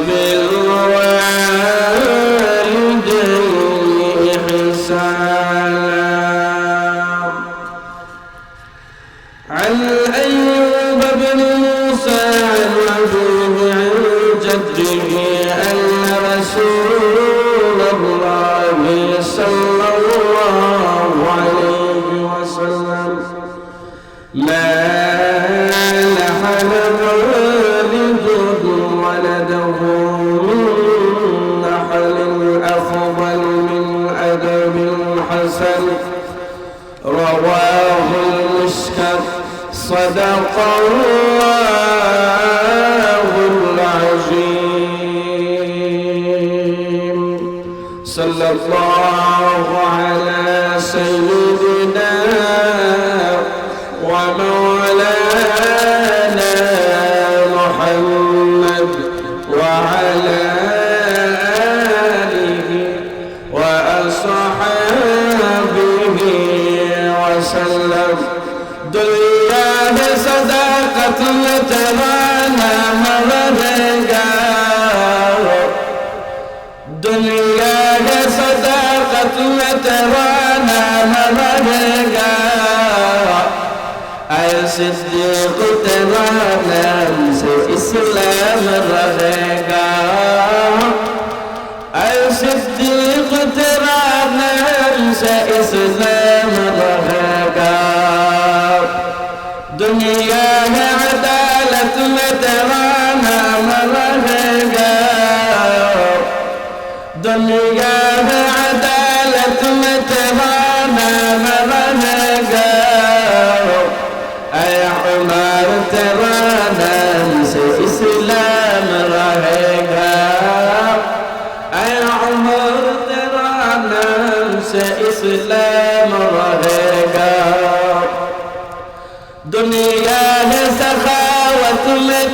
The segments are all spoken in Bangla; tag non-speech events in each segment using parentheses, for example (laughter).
Amen. حسن رواه المسكت صدق الله العظيم. صلى الله على सिद्दीक तेरा नाम से इस्लाम रहेगा सिद्दीक तेरा नाम से इस्लाम रहेगा दुनिया में अदालत में तेरा नाम रहेगा दुनिया में अदालत में तेरा नाम रहेगा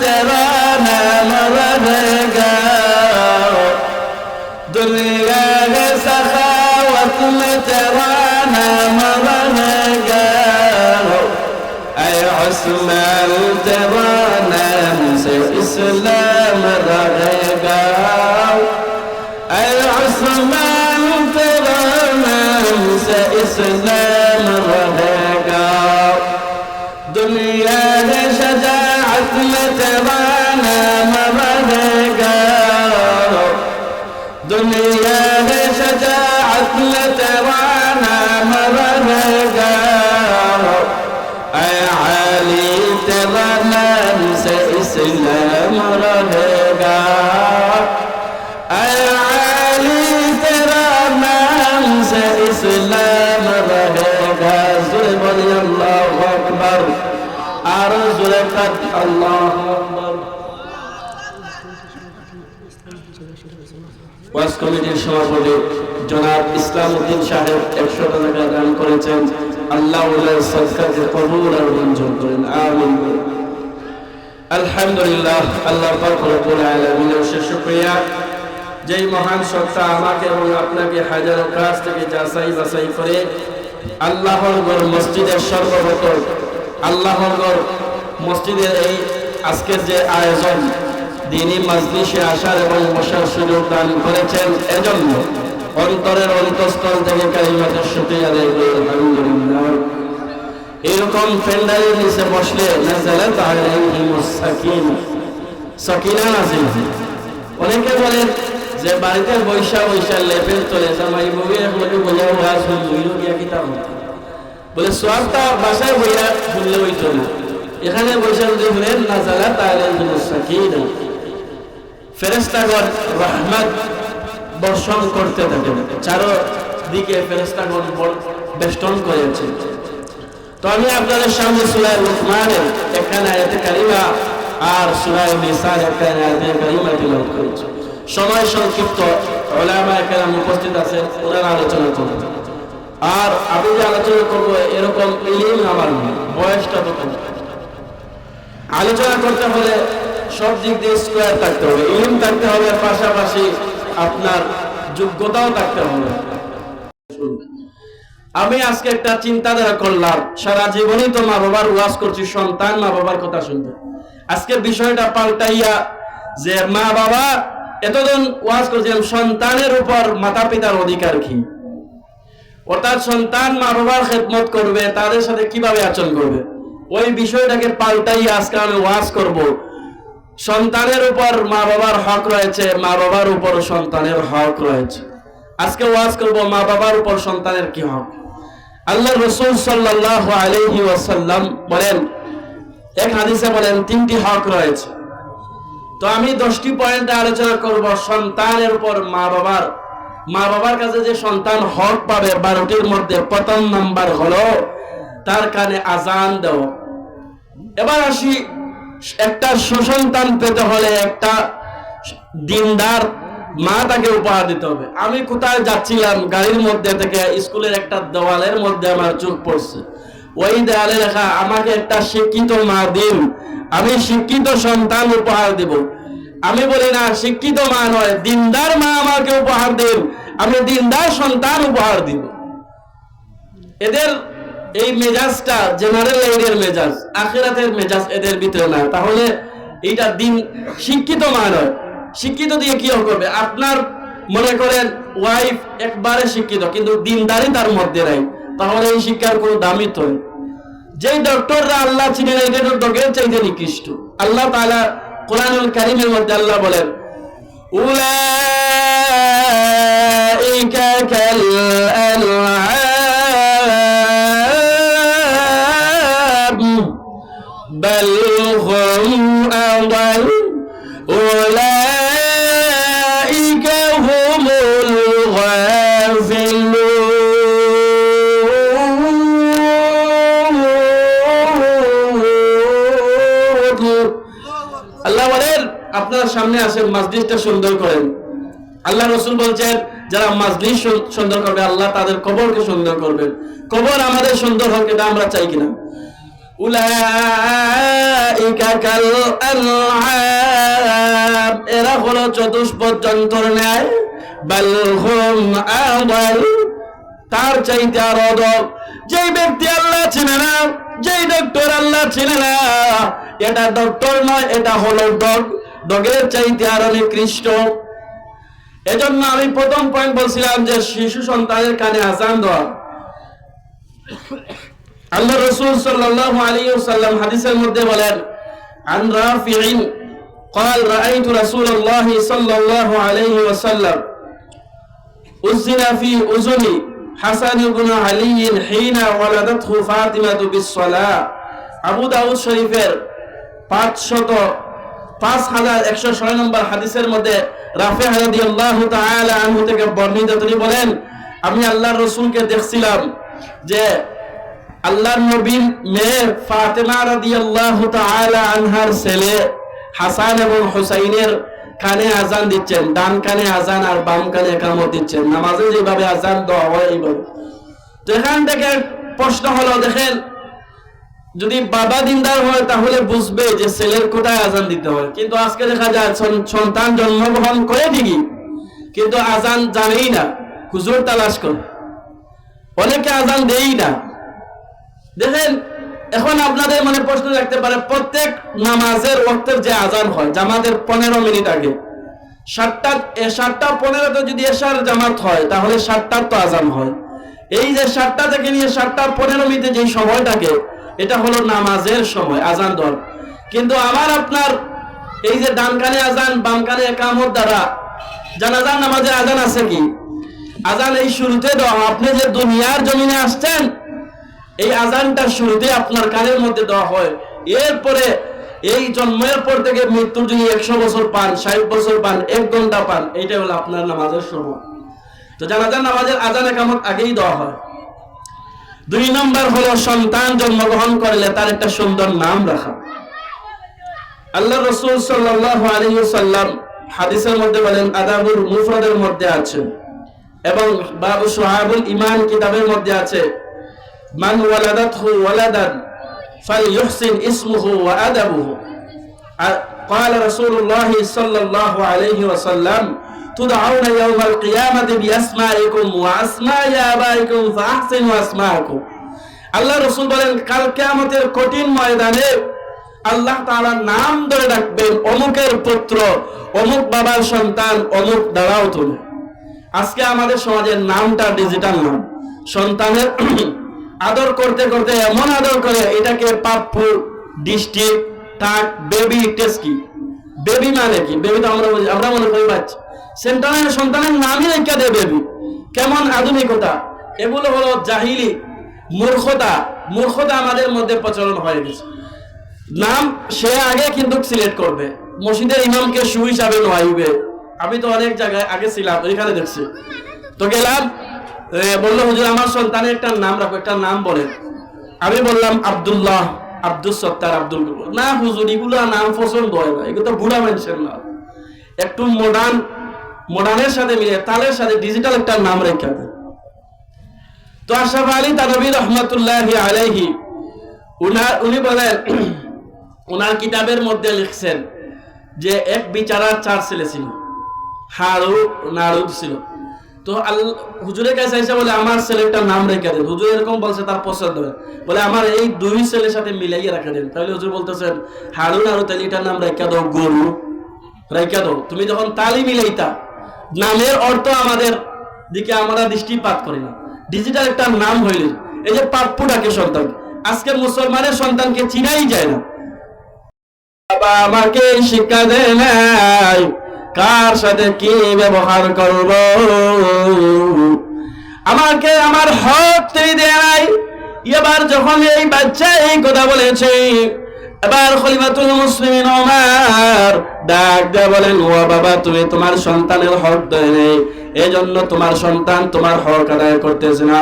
ترانا مبرقا دنيا سخاوة مترانا مبرقا أي عثمان ترانا مسيو إسلام رغيبا أي عثمان ترانا مسيو إسلام সভাপতি জনাব ইসলাম উদ্দিন সাহেব একশো টাকা দান করেছেন আল্লাহ সরকারকে কবুল আর করেন। আমিন। আলহামদুলিল্লাহ, আল্লাহ আলামিনের শেষ শুকরিয়া। যেই মহান সত্তা আমাকে এবং আপনাকে হাজারো কাজ থেকে যাচাই বাছাই করে আল্লাহর ঘর মসজিদের সর্বপ্রথম, আল্লাহর ঘর মসজিদের এই আজকের যে আয়োজন দিনী মাজলিসে আসার এবং বসার সুযোগ দান করেছেন এজন্য অন্তরের অন্তঃস্থল থেকে কালিমাতের শুকরিয়া আদায় করি। আলহামদুলিল্লাহ। এরকম প্যান্ডালের নিচে বসলে সাকিন নাজিল। অনেকে বলেন যে বাড়িতে বৈশা বৈশা লেপেল চলে বলে বলে সোয়াবটা বাসায় বইয়া শুনলে ওই চলে। এখানে বৈশা যদি শুনেন নাজালাত আলাইহিমুস সাকিনা ফেরেস্তাগণ রহমত বর্ষণ করতে থাকে। চারো দিকে ফেরেস্তাগণ বর- বেষ্টন করেছে। আমি আপনাদের সামনে সুরায় লুকমানের একখানে আয়াতে কারিমা আর সুরায় নিসার একখানে আয়াতে কারিমা তিলাওয়াত করেছি। সময় সংক্ষিপ্ত ওলামা একরাম উপস্থিত আছেন, ওনারা আলোচনা করবেন। আর আমি যে আলোচনা করব, এরকম ইলিম আমার বয়সটা তো কম। আলোচনা করতে হলে সব দিক দিয়ে স্কোয়ার থাকতে হবে। ইলিম থাকতে হবে, পাশাপাশি আপনার যোগ্যতাও থাকতে হবে। আমি আজকে একটা চিন্তাধারা করলাম, সারা জীবনই তো মা বাবার ওয়াজ করছি, সন্তান মা বাবার কথা শুনতে আজকে বিষয়টা পাল্টাইয়া যে মা বাবা এতদিন ওয়াজ করছিলাম সন্তানের উপর মাতা পিতার অধিকার কি? অর্থাৎ সন্তান মা বাবার খেদমত করবে, তাদের সাথে কীভাবে আচরণ করবে? ওই বিষয়টাকে পাল্টাইয়া আজকে আমি ওয়াজ করব। সন্তানের উপর মা বাবার হক রয়েছে, মা বাবার উপর সন্তানের হক রয়েছে। আজকে ওয়াজ করব, মা বাবার উপর সন্তানের কি হক? আল্লাহ রসুল সাল্লাহ আলহি ওয়াসাল্লাম বলেন, এক হাদিসে বলেন, তিনটি হক রয়েছে। তো আমি দশটি পয়েন্টে আলোচনা করব, সন্তানের উপর মা বাবার। মা বাবার কাছে যে সন্তান হক পাবে, বারোটির মধ্যে প্রথম নাম্বার হলো তার কানে আজান দেওয়া। এবার আসি, একটা সুসন্তান পেতে হলে একটা দিনদার মা তাকে উপহার দিতে হবে। আমি কোথায় যাচ্ছিলাম? গাড়ির মধ্যে থেকে স্কুলের একটা দেওয়ালের মধ্যে আমার চোখ পড়ছে। ওই দেওয়ালে লেখা, আমাকে একটা শিক্ষিত মা দিন। আমি শিক্ষিত সন্তান উপহার দেব। আমি বলি, না, শিক্ষিত মা নয়, দিনদার মা আমাকে উপহার দিন। আমি দিনদার সন্তান উপহার দিব। এদের এই মেজাজটা জেনারেল লাইনের মেজাজ, আখেরাতের মেজাজ এদের ভিতরে না তাহলে এইটা দিন শিক্ষিত মা নয়। শিক্ষিত দিয়ে কি করবে? আপনার মনে করেন ওয়াইফ একবারে শিক্ষিত, কিন্তু দিনদারি তার মধ্যে নাই। তাহলে এই শিক্ষার কোনো দামই তো। যে ডক্টররা আল্লাহ চিনেন এটা ডক্টরের চাইতে নিকৃষ্ট। আল্লাহ তাআলা কোরআনুল কারীমের মধ্যে আল্লাহ বলেন, উলাইকা কাল আসেন, মসজিদটা সুন্দর করেন। আল্লাহ রসুল বলছেন, যারা মাজলিস সুন্দর করবে, আল্লাহ তাদের কবরকে সুন্দর করবেন। কবর আমাদের সুন্দর হোক, এটা আমরা চাই কিনা? এরা হলো চতুষ্পদ যন্ত্র তার চাইতে আরও যেই ব্যক্তি আল্লাহ চিনে না, যেই ডক্টর আল্লাহ চিনে না, এটা ডক্টর নয়, এটা হলো ডগ ডগের চাইতে আরো নিকৃষ্ট এজন্য আমি প্রথম পয়েন্ট বলছিলাম যে শিশু সন্তানের কানে আজান দেওয়া আল্লাহ রসুল সাল্লাল্লাহু আলাইহি ওয়াসাল্লাম হাদিসের মধ্যে বলেন আন রাফি'in قال رأيت رسول الله صلى الله عليه وسلم أذن في أذني حسن بن علي حين ولدته فاطمة بالصلاة আবু দাউদ শরীফের পাঁচশত পাঁচ হাজার একশো ছয় নম্বর হাদিসের মধ্যে বর্ণিত বলেন, আমি আল্লাহর রসুলকে দেখছিলাম যে আল্লাহর নবীর মেয়ে ফাতেমা আনহার ছেলে হাসান এবং হুসাইনের কানে আজান দিচ্ছেন, ডান কানে আজান আর বাম কানে একামত দিচ্ছেন। নামাজে যেভাবে আজান দেওয়া হয় এইভাবে। তো থেকে প্রশ্ন হলো, দেখেন যদি বাবা দিনদার হয়, তাহলে বুঝবে যে ছেলের কোথায় আজান দিতে হয়। কিন্তু আজকে দেখা যায় সন্তান জন্মগ্রহণ করে ঠিকই, কিন্তু আজান জানেই না। হুজুর তালাশ করে। অনেকে আজান দেই না। দেখেন, এখন আপনাদের মনে প্রশ্ন রাখতে পারে, প্রত্যেক নামাজের ওয়াক্তের যে আজান হয়, জামাতের পনেরো মিনিট আগে, সাতটা সাতটা পনেরোতে যদি এশার জামাত হয়, তাহলে সাতটার তো আজান হয়। এই যে সাতটা থেকে নিয়ে সাতটা পনেরো মিনিটে যে সময়টাকে এটা হলো নামাজের সময়, আজান দর। কিন্তু আমার আপনার এই যে ডান কানে আজান, বাম কানে একামত দ্বারা জানাজান নামাজের আজান আছে কি? আজান এই শুরুতে দেওয়া আপনি যে দুনিয়ার জমিনে আসছেন, এই আজানটা শুরুতে আপনার কানের মধ্যে দেওয়া হয়। এরপরে এই জন্মের পর থেকে মৃত্যুর যদি একশো বছর পান, ষাট বছর পান, এক ঘণ্টা পান এইটা হলো আপনার নামাজের সময়। তো জানাজান নামাজের আজান একামত আগেই দেওয়া হয়। দুই নম্বর হলো সন্তান জন্মগ্রহণ করলে তার একটা সুন্দর নাম রাখা আল্লাহ রসুল সাল্লাহ আলী সাল্লাম হাদিসের মধ্যে বলেন আদাবুল মুফরদের মধ্যে আছে এবং বাবু সোহাবুল ইমান কিতাবের মধ্যে আছে من ولدته ولدا فليحسن اسمه وأدبه قال رسول الله صلى الله عليه وسلم تدعون يوم القيامة بأسمائكم وأسماء آبائكم فأحسنوا أسماءكم আল্লাহ রসুল বলেন কাল কেয়ামতের কঠিন ময়দানে আল্লাহ তাআলা নাম ধরে রাখবেন অমুকের পুত্র অমুক বাবার সন্তান অমুক দাঁড়াও তুমি আজকে আমাদের সমাজের নামটা ডিজিটাল নাম সন্তানের আদর করতে করতে এমন আদর করে এটাকে পাপ্পু ডিস্ট্রিক্ট টাক বেবি টেস্কি বেবি মানে কি বেবি তো আমরা বুঝি- আমরা মনে করি বাচ্চা সন্তানের সন্তানের নামই রেখা দেয় বেবি কেমন আধুনিকতা? এগুলো হলো জাহিলি, মূর্খতা। মূর্খতা আমাদের মধ্যে প্রচলন হয়ে গেছে। নাম সে আগে কিন্তু সিলেক্ট করবে। মসজিদের ইমামকে সু হিসাবে নোয়াইবে আমি তো অনেক জায়গায় আগে ছিলাম, ওইখানে দেখছি। তো গেলাম বলল, হুজুর, আমার সন্তানের একটা নাম রাখো, একটা নাম বলেন। আমি বললাম, আব্দুল্লাহ, আব্দুল সত্তার আব্দুল না হুজুর এগুলো নাম পছন্দ হয় না, এগুলো তো বুড়া মানুষের নাম। একটু মডার্ন মডার্নের সাথে মিলে, তালের সাথে ডিজিটাল একটা নাম রেখে তো আশরাফ আলী তানবী রহমতুল্লাহ আলাইহি, উনার, উনি বলেন (clears throat) ওনার কিতাবের মধ্যে লিখছেন যে এক বিচারার চার ছেলে ছিল হারু নারুদ ছিল। তো আল, হুজুরের কাছে এসে বলে, আমার ছেলেটার নাম রেখে দেন। হুজুর এরকম বলছে, তার পছন্দ হয়। বলে, আমার এই দুই ছেলের সাথে মিলাইয়ে রেখে দেন। তাহলে হুজুর বলতেছেন হারু নারু তাহলে এটার নাম রেখে দাও, গরু। রেখে দাও। তুমি যখন তালি মিলাইতা নামের অর্থ আমাদের দিকে আমরা দৃষ্টিপাত করি না। ডিজিটাল একটা নাম হইলে, এই যে পাপ্পু ডাকে সন্তান। আজকে মুসলমানের সন্তানকে চিনাই যায় না। বাবা আমাকে শিক্ষা দেয় নাই, কার সাথে কি ব্যবহার করব? আমাকে আমার হক তুই দেয় নাই। এবার যখন এই বাচ্চা এই কথা বলেছে এবার খলিফাতুল মুসলিমিন ওমর ডাক দিয়ে বলেন, ও বাবা, তুমি তোমার সন্তানের হক দেয় নেই। এই জন্য তোমার সন্তান তোমার হক আদায় করতেছে না।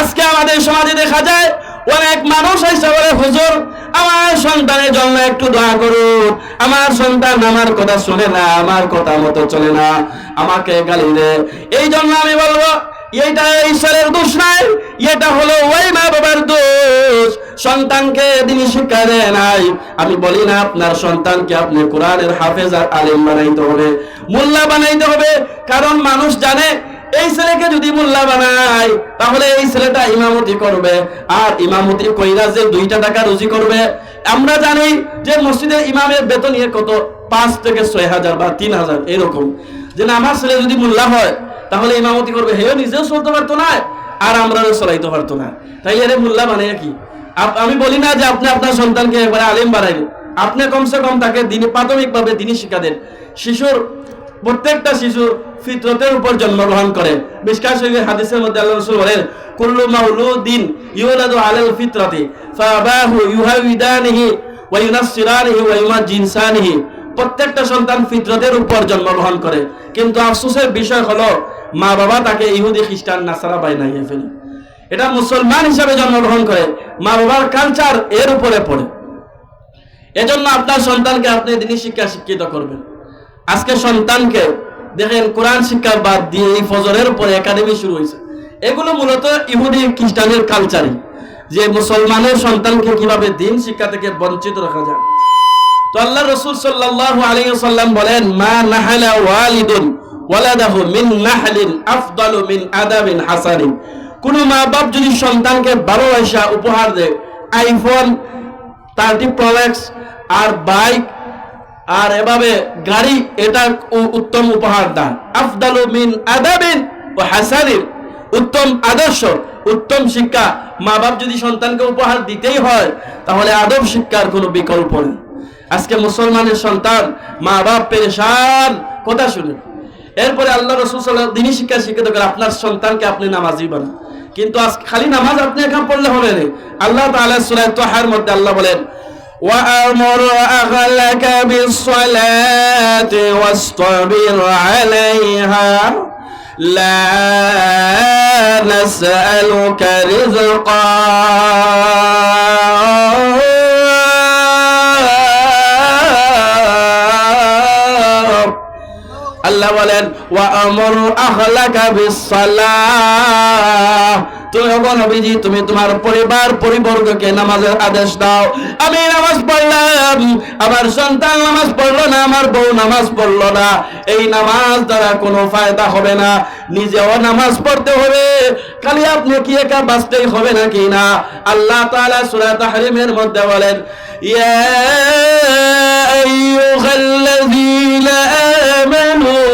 আজকে আমাদের সমাজে দেখা যায়, অনেক মানুষ এসে বলে, হুজুর, আমার সন্তানের জন্য একটু দোয়া করুন। আমার সন্তান আমার কথা শুনে না, আমার কথা মতো চলে না। আমাকে গালি দেয় এই জন্য আমি বলব এইটা ঈশ্বরের দোষ নাই, এটা হলো ওই মা বাবার দোষ। সন্তানকে তিনি শিক্ষা দেয় নাই। আমি বলি না, আপনার সন্তানকে আপনি কোরআনের হাফেজ আর আলিম বানাইতে হবে। মোল্লা বানাইতে হবে, কারণ মানুষ জানে, এই ছেলেকে যদি মোল্লা বানায়, তাহলে এই ছেলেটা ইমামতি করবে। আর ইমামতি কইরা যে দুইটা টাকা রুজি করবে, আমরা জানি যে মসজিদের ইমামের বেতন কত? পাঁচ থেকে ছয় হাজার বা তিন হাজার, এরকম। যে আমার ছেলে যদি মোল্লা হয় তাহলে ইমামতি করবে। হেও নিজেও চলতে পারতো না, আর আমরাও চলাইতে পারতো না। তাই এর মোল্লা মানে কি? আমি বলি না যে আপনি আপনার সন্তানকে একবারে আলিম বানাইবেন আপনি কমসে কম তাকে দিনে প্রাথমিকভাবে দিনই শিক্ষা দেন। শিশুর, প্রত্যেকটা শিশু ফিতরতের উপর জন্মগ্রহণ করে। শরীফের হাদিসের মধ্যে আল্লাহ রাসূল বলেন, কুল্লু মাউলুদিন ইউলাদু আলাল ফিতরাতি, ফাবাহু ইউহাউদানিহি ওয়া ইউনাসসিরানিহি ওয়া ইউমাজিনসানিহি প্রত্যেকটা সন্তান ফিতরতের উপর জন্মগ্রহণ করে। কিন্তু আফসোসের বিষয় হলো মা বাবা তাকে ইহুদি, খ্রিস্টান, নাসারা বাইনাইয়ে ফেলে এটা মুসলমান হিসাবে জন্মগ্রহণ করে মা বাবার কালচার এর উপরে পড়ে। এজন্য আপনার সন্তানকে আপনি দিনী শিক্ষা শিক্ষিত করবেন। আজকে সন্তানকে দেখেন, কোরআন শিক্ষা বাদ দিয়ে এই ফজরের উপরে একাডেমি শুরু হয়েছে। এগুলো মূলত ইহুদি, খ্রিস্টানের কালচারই যে মুসলমানের সন্তানকে কীভাবে দিন শিক্ষা থেকে বঞ্চিত রাখা যায়। তো আল্লাহ রসুল সাল্লাল্লাহু আলাইহি ওয়াসাল্লাম বলেন, মা নাহালা ওয়ালিদুন ওয়ালাদাহু মিন নাহলিন আফদালু মিন আদাবিন হাসানিন। কোন মা বাপ যদি সন্তানকে ভালোবাসা, উপহার দেয় আইফোন থার্টি প্রোম্যাক্স আর বাইক আর এভাবে গাড়ি, এটা উত্তম উপহার দান। আফদালু মিন আদাবিন ও হাসানিন, উত্তম আদর্শ, উত্তম শিক্ষা। মা বাপ যদি সন্তানকে উপহার দিতেই হয়, তাহলে আদব শিক্ষার কোনো বিকল্প নেই। আজকে মুসলমানের সন্তান মা বাপ পেরেশান। কথা শুনে এরপরে আল্লাহ রসুল সাল্লাহ দিনী শিক্ষা শিক্ষিত করে আপনার সন্তানকে আপনি নামাজি বানান কিন্তু আজ খালি নামাজ আপনি এখন পড়লে হবে না আল্লাহ তাআলা সূরা তোহার মধ্যে আল্লাহ বলেন وأمر أهلك بالصلاة واصطبر عليها لا نسألك رزقا আল্লাহ বলেন, ওয়া আমর আখলাকা বিসসালাহ। তুমি নবীজি, তুমি তোমার পরিবার, পরিবর্গকে নামাজের আদেশ দাও। আমি নামাজ পড়লাম, আমার সন্তান নামাজ পড়ল না, আমার বউ নামাজ পড়ল না। এই নামাজ দ্বারা কোনো ফায়দা হবে না। নিজেও নামাজ পড়তে হবে। খালি আপনি কি একা বাঁচতেই হবে নাকি না? আল্লাহ তাআলা সূরা তাহরিমের মধ্যে বলেন يا أيها الذين آمنوا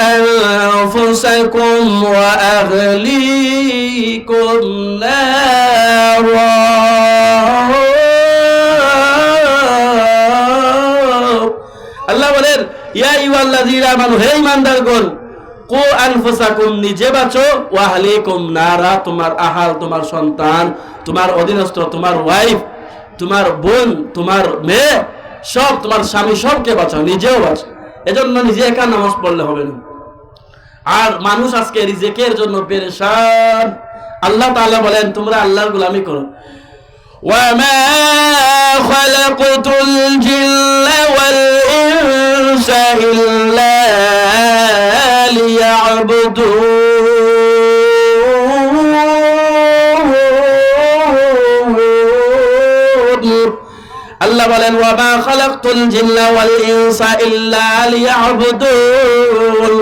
أنفسكم وأهليكم نارا الله يا أيها الذين آمنوا هي من دلقل. কু আনফুসাকুম নিজে বাঁচো ওয়া আহলিকুম নারা তোমার আহাল তোমার সন্তান তোমার অধীনস্থ তোমার ওয়াইফ তোমার বোন তোমার মেয়ে সব তোমার স্বামী সবকে বাঁচাও নিজেও বাঁচাও এজন্য নিজে একা নামাজ পড়লে হবে না আর মানুষ আজকে রিজেকের জন্য পেরেশান আল্লাহ তাআলা বলেন তোমরা আল্লাহর গোলামি করো وما خلقت الجن والإنس إلا ليعبدون আল্লাহ বলেন, ওয়ামা খালাকতুল জিন্না ওয়াল ইনসা ইল্লা লিয়াবুদুন।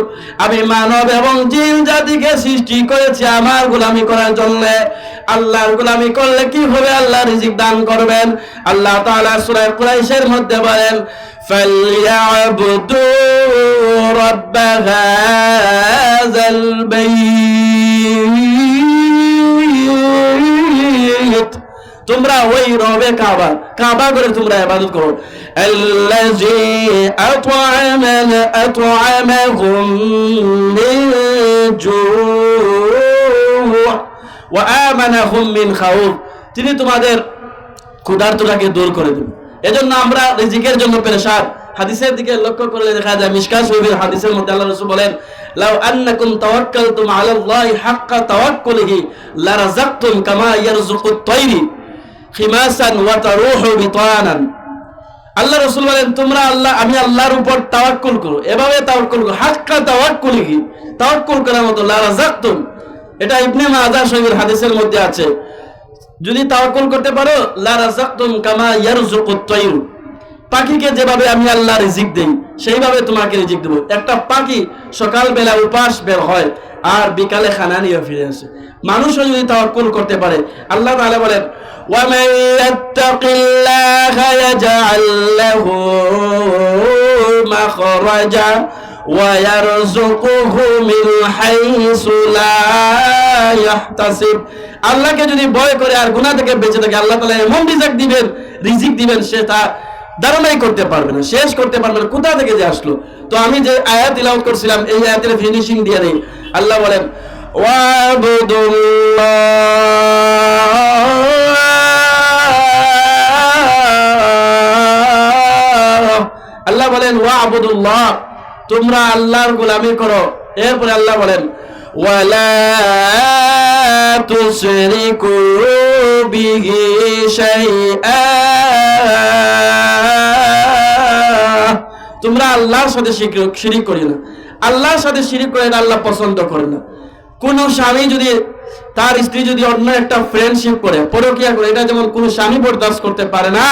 আমি মানব এবং জিন জাতিকে সৃষ্টি করেছি আমার গোলামি করার জন্য। আল্লাহর গোলামি করলে কি হবে আল্লাহ রিজিক দান করবেন? আল্লাহ তাআলা সূরা কুরাইশের মধ্যে বলেন ফালইয়াবুদু রাব্ব হাযাল বাইত। তোমরা ওই রবে কাবা কাবা করে তোমরা ইবাদত করো। আল্লাযী আত'আমান আত'আমাহুম মিন জু' তিনি তোমাদের ক্ষুধার্তটাকে দূর করে দেবেন। এজন্য আমরা রিজিকের জন্য পেরেশান। হাদিসের দিকে লক্ষ্য করলে দেখা যায় শরীফের হাদিসের মধ্যে আল্লাহ রাসূল বলেন, লাউ আন্নাকুম তাওয়াক্কালতুম আলাল্লাহি হাক্কা তাওয়াক্কুলিহি লারাযাকতুম কামা ইয়ারযুকুত তায়রি খিমাসান ওয়া তারুহু বিতানান। আল্লাহ রাসূল বলেন, তোমরা আল্লাহ, আমি আল্লাহর উপর তাওয়াক্কুল করো। এভাবে তাওয়াক্কুল করো। হাক্কা তাওয়াক্কুলিহি, তাওয়াক্কুল করার মতো লারাযাকতুম এটা ইবনে মাজাহ শরীফের হাদিসের মধ্যে আছে যদি তাওয়াক্কুল করতে পারো লা রাযাকতুম কামা ইয়ারযুকুত তায়র পাখিকে যেভাবে আমি আল্লাহ রিজিক দেই সেইভাবে তোমাকে রিজিক দেব একটা পাখি সকাল বেলা উপাস বের হয় আর বিকালে খানা নিয়ে ফিরে আসে মানুষও যদি তাওয়াক্কুল করতে পারে আল্লাহ তাআলা বলেন ومن يتق الله يجعل له مخرجا ويرزقه من حيث لا يحتسب আল্লাহকে যদি ভয় করে আর গুনাহ থেকে বেঁচে থাকে আল্লাহ তাআলা এমন রিজিক দিবেন রিজিক দিবেন সে তা ধারণাই করতে পারবে না শেষ করতে পারবে না কোথা থেকে যে আসলো তো আমি যে আয়াত তিলাওয়াত করছিলাম এই আয়াতের ফিনিশিং দিয়ে দেই আল্লাহ বলেন واعبدوا الله আল্লাহ বলেন ওয়া আবুদুল্লাহ তোমরা আল্লাহর গোলামি করো। এরপরে আল্লাহ বলেন, ওয়ালা তোমরা আল্লাহর সাথে সিঁড়ি করি না। আল্লাহর সাথে সিঁড়ি করে না, আল্লাহ পছন্দ করে না। কোন স্বামী যদি, তার স্ত্রী যদি অন্য একটা ফ্রেন্ডশিপ করে, পরকিয়া করে, এটা যেমন কোনো স্বামী বরদাস্ত করতে পারে না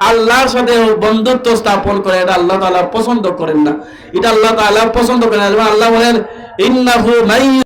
আল্লাহর সাথে বন্ধুত্ব স্থাপন করে এটা আল্লাহ তাআলা পছন্দ করেন না। এটা আল্লাহ তাআলা পছন্দ করেন আল্লাহ বলেন, ইন্নাহু মাই